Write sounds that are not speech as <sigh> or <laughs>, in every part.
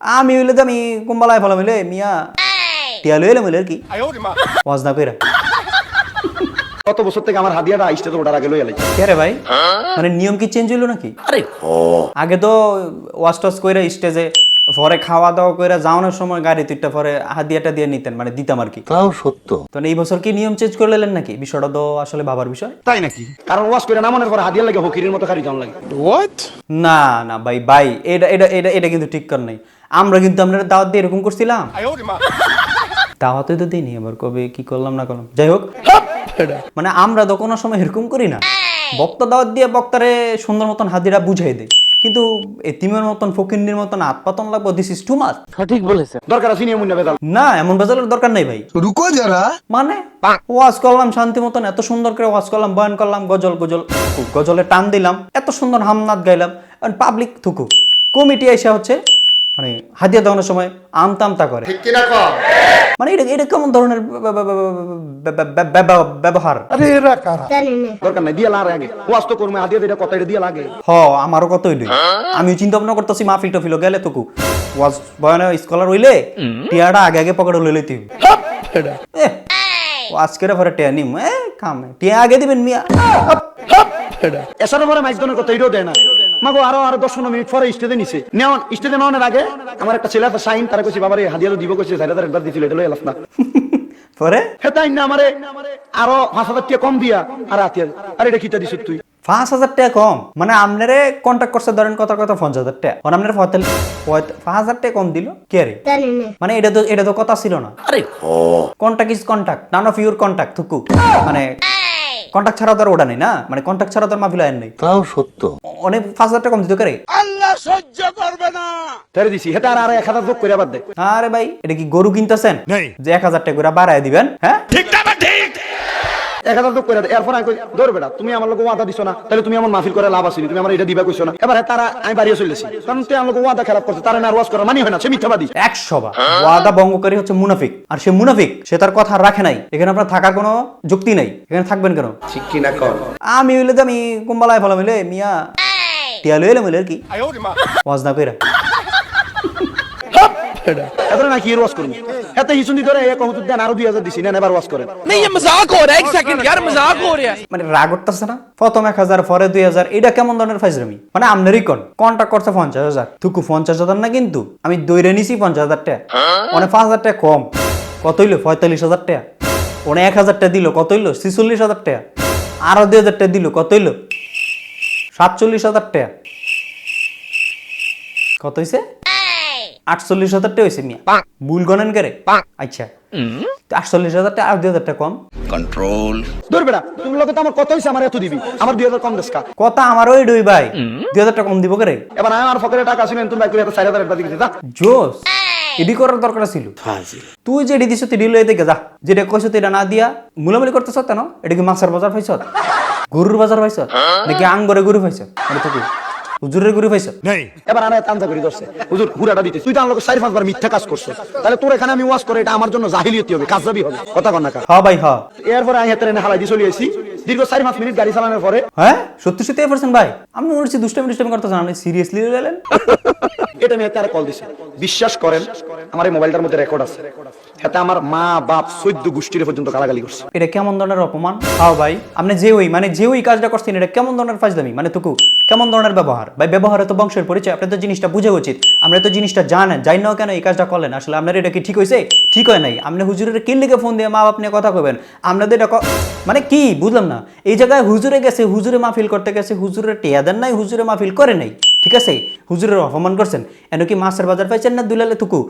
আমি হইলে তো আমি কুম্বালায় ফেলাম হইলে মিয়া। টিয়া লইলে এলাম হইলে আর কি। ওয়াজ না কইরা। কত বছর থেকে আমার হাদিয়াটা স্টেজে ওঠার আগে লই এলাই কে রে ভাই? মানে নিয়ম কি চেঞ্জ হইল নাকি? আরে আগে তো ওয়াশ টস কইরা স্টেজে পরে খাওয়া দাওয়া কইরা যাওয়ানোর সময় গাড়ি তুইটা পরে হাদিয়াটা দিয়ে নিতেন মানে দিতাম আর কি। তাও সত্য। তো এই বছর কি নিয়ম চেঞ্জ করে নিলেন নাকি? বিষয়টা তো আসলে ভাবার বিষয়। তাই নাকি? কারণ ওয়াশ করে না মনে করে হাদিয়া লাগে হকিরের মতো খারি যাওয়ান লাগে। হোয়াট না না ভাই ভাই এটা এটা এটা এটা কিন্তু ঠিক কর নাই। আমরা কিন্তু আপনারা দাওয়াত দিয়ে এরকম করছিলাম। দাওয়াতে তো দিইনি আবার কবে কি করলাম না করলাম। যাই হোক মানে আমরা তো কোনো সময় এরকম করি না। বক্তা দাওয়াত দিয়ে বক্তারে সুন্দর মতন হাজিরা বুঝাই দেয়। কিন্তু এতিমের মতন ফকিন্নির মতন আতপাতন লাগবো দিস ইজ টু মাচ সঠিক বলেছে দরকার আছে নিয়ম বেজাল না এমন বেজালের দরকার নাই ভাই। রুকো যারা। মানে? ওয়াজ করলাম শান্তি মতন এত সুন্দর করে ওয়াজ করলাম বয়ান করলাম গজল গজল গজলে টান দিলাম এত সুন্দর হামনাদ গাইলাম পাবলিক থুকু। কমিটি এসে হচ্ছে মানে হাতিয়া দেওয়ানোর সময় আমতা আমতা করে মানে এটা এটা কেমন ধরনের ব্য- ব্য- ব্য- ব্য- ব্য- ব্য- ব্যবহার? দরকার নাই দিয়া লাগে আগে। ওয়াশ তো করবে হাদিয়া এটা কথা এটা দিয়া লাগে। হ আমারও কত হইল। আমি চিন্তা ভাবনা করতেছি মাহফিল টফিল গেলে তুকু। ওয়াজ বয়ানে স্কলার হইলে টিয়াটা আগে আগে পকেটে লইলে তুই আজকের পরে টিয়া নিম এ কামে। টিয়া আগে দিবেন মিয়া। এসার পরে মাইক কথা এটাও দেয় না। মাগো আরও আরও দশ পনেরো মিনিট পরে স্টেজে নিছে। নেওয়ান স্টেজে নেওয়ানোর আগে আমার একটা ছেলে আছে শাইন তারা কইছে বাবারে হাদিয়া তো দিব কইছে চার হাজার একবার দিছিল এটা লই এলাস না। <laughs> পরে? হে তাই না আমারে আরও পাঁচ হাজার টাকা কম দিয়া আর হাতিয়া আর এটা কিতা দিছ তুই? পাঁচ হাজার টাকা কম? মানে আপনারে কন্ট্যাক্ট করছে ধরেন কথা কথা পঞ্চাশ হাজার টাকা। মানে আপনার পঁয়তাল্লিশ পাঁচ হাজার টাকা কম দিল? কে রে? মানে এটা তো এটা তো কথা ছিল না। আরে contact is contact none of your contact থুকু। মানে কন্ট্যাক্ট ছাড়া তো আর ওটা নেই না? মানে কন্ট্যাক্ট ছাড়া তো আর আইন নেই। তাও সত্য। অনেক পাঁচ হাজার টাকা কম দিতে করে? তারে দিছি হেটা আর এক হাজার যোগ করে আবার দে। আরে ভাই এটা কি গরু কিনতেছেন? যে এক হাজার টাকা করে বাড়ায় দিবেন হ্যাঁ? ঠিক না ঠিক? এক হাজার যোগ করে এরপর আমি কই ধর বেটা তুমি আমার লোক ওয়াদা দিছো না তাহলে তুমি আমার মাহফিল করে লাভ আসেনি তুমি আমার এটা দিবা কইছো না। এবার তারা আমি বাড়িয়ে চলেছি কারণ তুই আমার লোক ওয়াদা খারাপ করছে তারা না আর ওয়াজ করা মানি হয় না সে মিথ্যাবাদী। একশো বার। ওয়াদা ভঙ্গকারী হচ্ছে মুনাফিক। আর সে মুনাফিক সে তার কথা রাখে নাই। এখানে আপনার থাকার কোনো যুক্তি নাই। এখানে থাকবেন কেন? ঠিক কি না কর আমি হইলে তো আমি কুম্বালায় ফেলাম হইলে মিয়া। টিয়া লইলে এলাম হইলে আর কি ওয়াজ না কইরা এত না কি ওয়াজ করবো এত হিসুন্দি ধরে এক হুতুর দেন আরো দুই হাজার দিছি না এবার ওয়াজ করেন नहीं ये मजाक हो रहा है एक सेकंड यार मजाक हो रहा है মানে রাগ করতেছে না প্রথম এক হাজার পরে দুই হাজার এটা কেমন ধরনের ফাইজরামি মানে আমনেরই কোন কন্ট্যাক্ট করছে পঞ্চাশ হাজার তুকু পঞ্চাশ হাজার না কিন্তু আমি দৈরে নিছি পঞ্চাশ হাজার টাকা অনেক পাঁচ হাজার টাকা কম কত হইলো পঁয়তাল্লিশ হাজার টাকা অনেক এক হাজার টাকা দিল কত হইলো ছিচল্লিশ হাজার টাকা আরো দুই হাজার টাকা দিল কত হইলো সাতচল্লিশ হাজার টাকা। কত হইছে? আটচল্লিশ হাজার টাকা হয়েছে মিয়া। ভুল গণেন করে? আচ্ছা। আটচল্লিশ হাজার টাকা আর দুই হাজার টাকা কম? ধর বেটা তুমি লোকে তো আমার কত হয়েছে আমার এত দিবি? আমার দুই হাজার কম দেশকা কথা আমার ওই ডুই ভাই। দুই হাজার টাকা কম দিব করে? এবার আমি আমার পকেটে টাকা ছিলেন তুমি বাইক চার হাজার দিয়েছি যা। জোস। এডি করার দরকার ছিল। তুই যে এডি দিছ তুই লই দেখে যা। যেটা কইছ এটা না দিয়া মুলামুলি করতেছ তেন এটা কি মাছের বাজার পাইছ? গরুর বাজার পাইছ? নাকি আঙ্গরে গরু পাইছ? মানে তো হুজুরের গরু পাইছ? এবার আনা তান্তা করে ধরছে। হুজুর হুরাটা দিতে। তুই তো আমার চারি পাঁচবার মিথ্যা কাজ করছে। তাহলে তোর এখানে আমি ওয়াজ করে এটা আমার জন্য জাহিলিয়তি হবে কাজবাবি হবে। কথা কন না কা হ ভাই হ এরপরে আমি হাতে হালাই দিয়ে চলে আসি দীর্ঘ চারি পাঁচ মিনিট গাড়ি চালানোর পরে হ্যাঁ? সত্যি সত্যি পারছেন ভাই? আমি মনে হচ্ছে দুষ্টামি দুষ্টামি করতেছেন। আপনি সিরিয়াসলি লেলেন? এটা আমি হাতে কল দিছি। বিশ্বাস করেন, আমার এই মোবাইলটার মধ্যে রেকর্ড আছে। হাতে আমার মা, বাপ, চোদ্দ গোষ্ঠীর পর্যন্ত গালাগালি করছে। এটা কেমন ধরনের অপমান? হাও ভাই, আপনি যে ওই মানে যে ওই কাজটা করছেন, এটা কেমন ধরনের ফাজদামি মানে তুকু কেমন ধরনের ব্যবহার? ভাই, ব্যবহারে তো বংশের পরিচয়, আপনি তো জিনিসটা বুঝে উচিত। আমরা তো জিনিসটা জানেন, যাই না কেন এই কাজটা করলেন। আসলে আপনার এটা কি ঠিক হয়েছে? ঠিক হয় নাই। আপনি হুজুরের কিল্লিকে ফোন দিয়ে মা বাপ নিয়ে কথা কবেন আপনাদের এটা মানে কি? বুঝলাম না। এই জায়গায় হুজুরে গেছে, হুজুরে মাহফিল করতে গেছে, হুজুরের টেয়া নাই, হুজুরে মাহফিল করে নাই। ঠিক আছে? হুজুরের অপমান করছেন। এন কি মাছের বাজার পাইছেন না দুলালে তুকু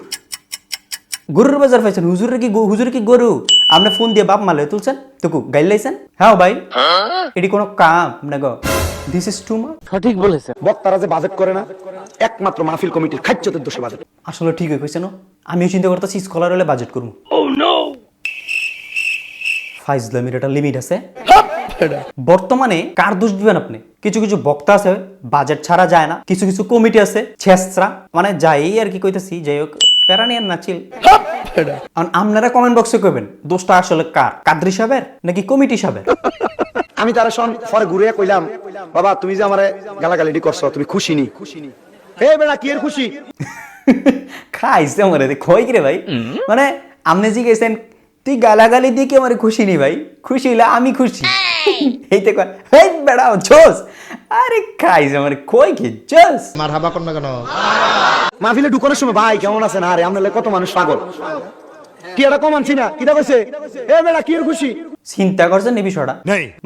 গরুর বাজার পাইছেন। হুজুরের কি হুজুর কি গরু? আপনি ফোন দিয়ে বাপ মালে তুলছেন? তুকু গাইল লাইছেন? হ্যাঁ ভাই। এটি কোনো কাম না গো দিস ইজ টু মাচ সঠিক বলেছেন। বক্তারা যে বাজেট করে না একমাত্র মাহফিল কমিটির দোষে বাজেট আসলে ঠিক হয়ে কইছে না আমিও চিন্তা করতেছি স্কলার হলে বাজেট করব। ফাইজলামির একটা লিমিট আছে। বর্তমানে কার দোষ দিবেন আপনি? কিছু কিছু বক্তা আছে বাজেট ছাড়া যায় না। কিছু কিছু কমিটি আছে ছেসরা মানে যাই আর কি কইতেছি যাই হোক প্যারানিয়ার নাচিল এখন আপনারা কমেন্ট বক্সে কইবেন দোষটা আসলে কার? কাদ্রি সাহেবের নাকি কমিটি সাহেবের? <laughs> আমি তারা শোন পরে ঘুরে কইলাম বাবা তুমি যে আমারে গালাগালিটি করছ তুমি খুশি নি? <laughs> এই বেড়া কি এর খুশি? <laughs> খাইছে আমার খই কি রে ভাই? মানে আপনি জিজ্ঞেসেন তুই গালাগালি দিয়ে কি আমার খুশি নি ভাই? খুশি হইলে আমি খুশি। <laughs> এইতে কয় হেই বেড়া জোস আরে খাইছে আমার কই কি জোস মাহফিলে ঢুকানোর সময় ভাই কেমন আছেন? আরে আপনার কত মানুষ পাগল। কি এটা কম আনছি না? কিটা কইছে এ বেড়া কি এর খুশি? চিন্তা করছেন এই বিষয়টা?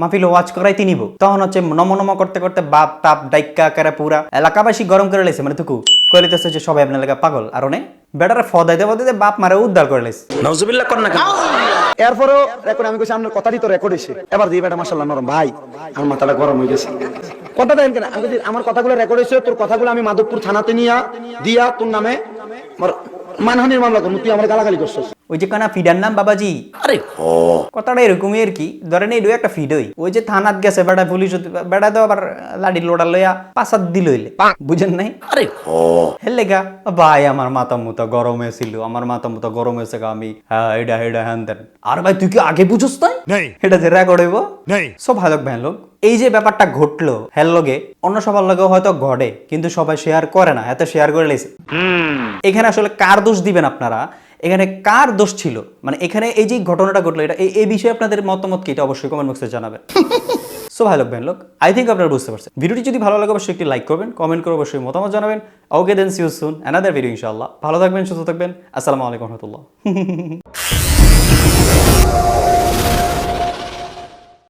মাহফিল ওয়াচ করাইতে নিব। তখন হচ্ছে নম নম করতে করতে বাপ টাপ ডাইকা আকারে পুরা। এলাকাবাসী গরম করে লেছে মানে তুকু কইলিতেছে যে সবাই আপনার লাগা পাগল আর অনেক বেটারে ফদাইতে ফদাইতে বাপ মারে উদ্ধার করে লেছে এরপরেও রেকর্ড আমি কইছি আপনার কথাটি তো রেকর্ড হইছে এবার দিই বেটা মাশাআল্লাহ নরম। ভাই আমার মাথাটা গরম হয়ে গেছে। কথা দেন কেন? আমি আমার কথাগুলো রেকর্ড হইছে তোর কথাগুলো আমি মাধবপুর থানাতে নিয়া দিয়া তোর নামে মানহানির মামলা করব। তুই আমার গালাগালি করছিস। ওই যে কানা ফিডার নাম বাবাজি। আরে কথাটা এরকমই আর কি। ধরেন এই একটা ফিড হই। ওই যে থানাত গেছে বেটা পুলিশ বেটা তো আবার লাডি লোডা লইয়া পাসাদ দিল হইলে। বুঝেন নাই? আরে হেলে গা ভাই আমার মাথা মুতা গরম হয়েছিল আমার মাথা মুতা গরম হয়েছে গা আমি। হ্যাঁ এটা এটা হ্যান তেন আর ভাই তুই কি আগে বুঝোস তাই এটা যে রেকর্ড হইব? সব ভালো ভ্যান লোক এই যে ব্যাপারটা ঘটলো হেল লগে অন্য সবার লগেও হয়তো ঘটে কিন্তু সবাই শেয়ার করে না এত শেয়ার করে লেছে এখানে আসলে কার দোষ দিবেন আপনারা? এখানে কার দোষ ছিল? মানে এখানে এই যে ঘটনাটা ঘটলো এটা এই- বিষয়ে আপনাদের মতামত কি? এটা অবশ্যই কমেন্ট বক্সে জানাবেন। সো ভাই লোক লোক আই থিঙ্ক আপনারা বুঝতে পারছেন। ভিডিওটি যদি ভালো লাগে অবশ্যই একটি লাইক করবেন কমেন্ট করে অবশ্যই মতামত জানাবেন। Okay then see you soon another video ইনশাআল্লাহ। ভালো থাকবেন সুস্থ থাকবেন। আসসালামু আলাইকুম রহমতুল্লাহ। <laughs>